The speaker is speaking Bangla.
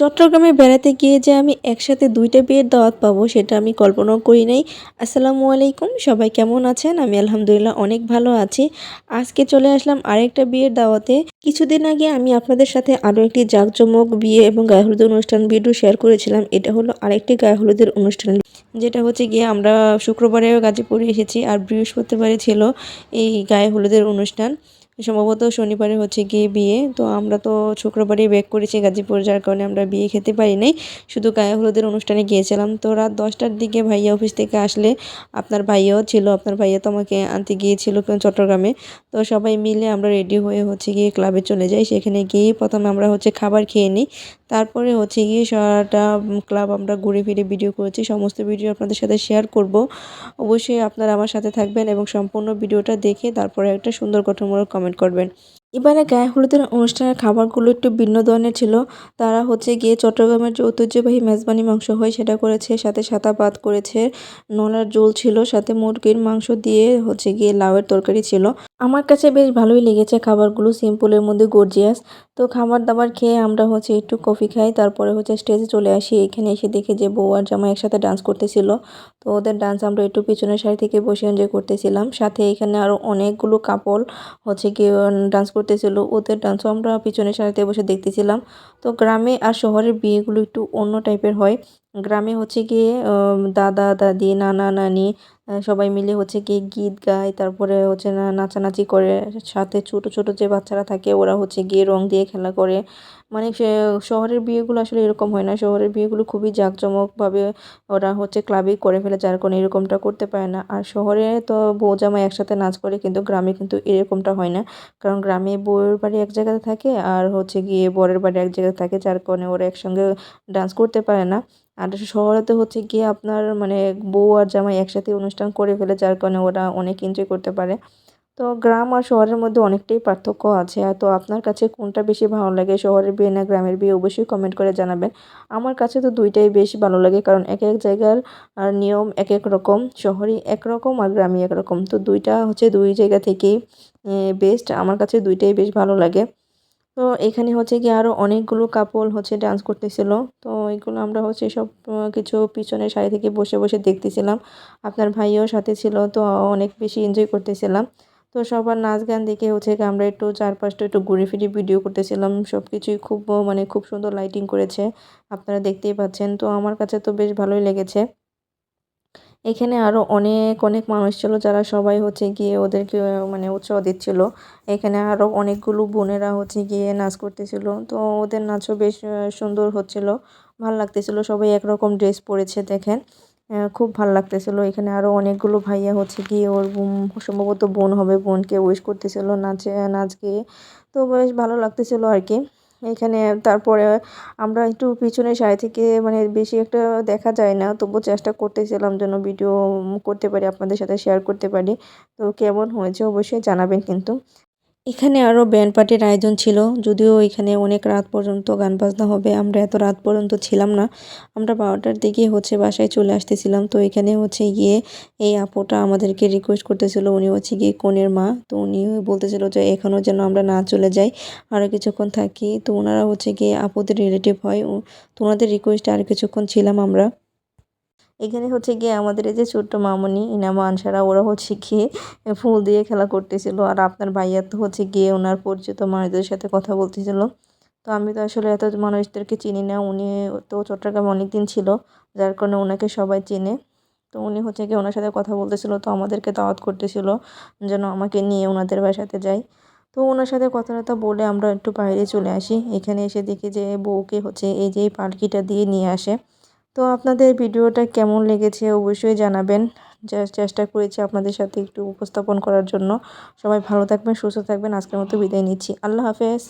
চট্টগ্রামে বেড়াতে গিয়ে যে আমি একসাথে দুইটা বিয়ের দাওয়াত পাবো, সেটা আমি কল্পনাও করি নাই। আসসালামু আলাইকুম, সবাই কেমন আছেন? আমি আলহামদুলিল্লাহ অনেক ভালো আছি। আজকে চলে আসলাম আরেকটা বিয়ের দাওয়াতে। কিছুদিন আগে আমি আপনাদের সাথে আরও একটি জাঁকজমক বিয়ে এবং গায়ে হলুদের অনুষ্ঠান ভিডিও শেয়ার করেছিলাম। এটা হলো আরেকটি গায়ে হলুদের অনুষ্ঠান। যেটা হচ্ছে গিয়ে আমরা শুক্রবারে গাজীপুরে এসেছি আর বৃহস্পতিবারে ছিল এই গায়ে হলুদের অনুষ্ঠান। সম্ভবত শনিবারে হচ্ছে গিয়ে বিয়ে। তো আমরা তো শুক্রবারেই ব্যাক করেছি গাজীপুর, যার কারণে আমরা বিয়ে খেতে পারি নাই। শুধু গায়ে হলুদের অনুষ্ঠানে গিয়েছিলাম। তো রাত দশটার দিকে ভাইয়া অফিস থেকে আসলে আপনার ভাইয়াও ছিল, আপনার ভাইয়া তো আমাকে আনতে গিয়েছিল চট্টগ্রামে। তো সবাই মিলে আমরা রেডি হয়ে হচ্ছে গিয়ে ক্লাবে চলে যাই। সেখানে গিয়ে প্রথমে আমরা হচ্ছে খাবার খেয়ে নিই। তারপরে হচ্ছে গিয়ে সারাটা ক্লাব আমরা ঘুরে ফিরে ভিডিও করেছি, সমস্ত ভিডিও আপনাদের সাথে শেয়ার করব। অবশ্যই আপনারা আমার সাথে থাকবেন এবং সম্পূর্ণ ভিডিওটা দেখে তারপরে একটা সুন্দর গঠনমূলক কমেন্ট করবেন। এবারে গায়ে হলুদের অনুষ্ঠানের খাবারগুলো একটু ভিন্ন ধরনের ছিল। তারা হচ্ছে গিয়ে চট্টগ্রামের যে ঐতিহ্যবাহী মেজবানি মাংস হয় সেটা করেছে, সাথে সাতা পাত করেছে, নলার জোল ছিল, সাথে মুরগির মাংস দিয়ে হচ্ছে গিয়ে লাউয়ের তরকারি ছিল। আমার কাছে বেশ ভালোই লেগেছে খাবারগুলো সিম্পলের মধ্যে গর্জিয়াস তো খাবার দাবার খেয়ে আমরা হচ্ছে একটু কফি খাই, তারপরে হচ্ছে স্টেজে চলে আসি। এখানে এসে দেখি যে বউ আর জামা একসাথে ডান্স করতেছিল। তো ওদের ডান্স আমরা একটু পিছনের সারি থেকে বসে এনজয় করতেছিলাম। সাথে এখানে আরও অনেকগুলো কাপল হচ্ছে গিয়ে ডান্স করতেছিল। ওদের ডান্সও আমরা পিছনের সারিতে বসে দেখতেছিলাম। তো গ্রামে আর শহরের বিয়েগুলো একটু অন্য টাইপের হয়। গ্রামে হচ্ছে গিয়ে দাদা, দাদি, নানা, নানি সবাই মিলে হচ্ছে গিয়ে গীত গায়, তারপরে হচ্ছে না, নাচানাচি করে। সাথে ছোট ছোট যে বাচ্চারা থাকে, ওরা হচ্ছে গিয়ে রং দিয়ে খেলা করে। মানে শহরের বিয়েগুলো আসলে এরকম হয় না। শহরের বিয়েগুলো খুবই জাঁকজমকভাবে ওরা হচ্ছে ক্লাবেই করে ফেলে, যার কারণে এরকমটা করতে পারে না। আর শহরে তো বউ জামাই একসাথে নাচ করে, কিন্তু গ্রামে কিন্তু এরকমটা হয় না। কারণ গ্রামে বউয়ের বাড়ি এক জায়গাতে থাকে, আর হচ্ছে গিয়ে বরের বাড়ি এক জায়গায় থাকে, যার কারণে ওরা একসঙ্গে ডান্স করতে পারে না। আর শহরেতে হচ্ছে গিয়ে আপনার মানে বউ আর জামাই একসাথে অনুষ্ঠান করে ফেলে, যার কারণে ওরা অনেক এনজয় করতে পারে। তো গ্রাম আর শহরের মধ্যে অনেকটাই পার্থক্য আছে। তো আপনার কাছে কোনটা বেশি ভালো লাগে? শহরের বিয়ে না গ্রামের বিয়ে? অবশ্যই কমেন্ট করে জানাবেন। আমার কাছে তো দুইটাই বেশ ভালো লাগে, কারণ এক এক জায়গার নিয়ম এক এক রকম। শহরে একরকম আর গ্রামে একরকম তো দুইটা হচ্ছে দুই জায়গা থেকেই বেস্ট আমার কাছে দুইটাই বেশ ভালো লাগে। তো এখানে হচ্ছে কি আরও অনেকগুলো কাপল হচ্ছে ডান্স করতেছিল। তো এগুলো আমরা হচ্ছে সব কিছু পিছনের সারি থেকে বসে বসে দেখতেছিলাম। আপনার ভাইও সাথে ছিল, তো অনেক বেশি এনজয় করতেছিলাম। তো সবার নাচ গান দেখে হচ্ছে আমরা একটু চারপাশটা একটু ঘুরে ফিরে ভিডিও করতেছিলাম। সব কিছুই খুব মানে খুব সুন্দর লাইটিং করেছে। আপনারা দেখতেই পাচ্ছেন। তো আমার কাছে তো বেশ ভালোই লেগেছে। এখানে আরও অনেক অনেক মানুষ ছিল যারা সবাই হচ্ছে গিয়ে ওদেরকে মানে উৎসাহ দিচ্ছিল। এখানে আরও অনেকগুলো বোনেরা হচ্ছে গিয়ে নাচ করতেছিল। তো ওদের নাচও বেশ সুন্দর হচ্ছিল। ভালো লাগতেছিল। সবাই একরকম ড্রেস পরেছে, দেখেন। খুব ভালো লাগতেছিল। এখানে আরও অনেকগুলো ভাইয়া হচ্ছে গিয়ে ওর সম্ভবত বোন হবে, বোনকে উইশ করতেছিল নাচে নাচ গিয়ে তো বেশ ভালো লাগতেছিল আর কি। এখানে তারপরে আমরা একটু পিছনে সারি থেকে মানে বেশি একটা দেখা যায় না তবু চেষ্টা করতেছিলাম যেন ভিডিও করতে পারি, আপনাদের সাথে শেয়ার করতে পারি। তো কেমন হয়েছে অবশ্যই জানাবেন কিন্তু। এখানে আরও ব্যান্ড পার্টির আয়োজন ছিল, যদিও এখানে অনেক রাত পর্যন্ত গান বাজনা হবে। আমরা এত রাত পর্যন্ত ছিলাম না। আমরা বারোটার দিকে হচ্ছে বাসায় চলে আসতেছিলাম। তো এখানে হচ্ছে গিয়ে এই আপুটা আমাদেরকে রিকোয়েস্ট করতেছিল, উনি হচ্ছে গিয়ে কনের মা। তো উনি বলতেছিল যে এখনও যেন আমরা না চলে যাই আরও কিছুক্ষণ থাকি। তো ওনারা হচ্ছে গিয়ে আপুদের রিলেটিভ হয়। তো ওনাদের রিকোয়েস্টে আর কিছুক্ষণ ছিলাম আমরা। এখানে হচ্ছে গিয়ে আমাদের এই যে ছোট্ট মামনি, ইনামা, আনসারা, ওরা হচ্ছে গিয়ে ফুল দিয়ে খেলা করতেছিল। আর আপনার ভাইয়া তো হচ্ছে গিয়ে ওনার পরিচিত মানুষদের সাথে কথা বলতেছিল। তো আমি তো আসলে এত মানুষদেরকে চিনি না। উনি তো চট্টগ্রামে অনেক দিন ছিল, যার কারণে ওনাকে সবাই চেনে। তো উনি হচ্ছে গিয়ে ওনার সাথে কথা বলতেছিল, তো আমাদেরকে দাওয়াত করতেছিল যেন আমাকে নিয়ে ওনাদের বাসাতে যাই। তো ওনার সাথে কথাবার্তা বলে আমরা একটু বাইরে চলে আসি। এখানে এসে দেখি যে বউকে হচ্ছে এই যে পালকিটা দিয়ে নিয়ে আসে। তো আপনাদের ভিডিওটা কেমন লেগেছে অবশ্যই জানাবেন। যা চেষ্টা করেছি আপনাদের সাথে একটু উপস্থাপন করার জন্য। সবাই ভালো থাকবেন, সুস্থ থাকবেন। আজকের মতো বিদায় নিচ্ছি। আল্লাহ হাফেজ।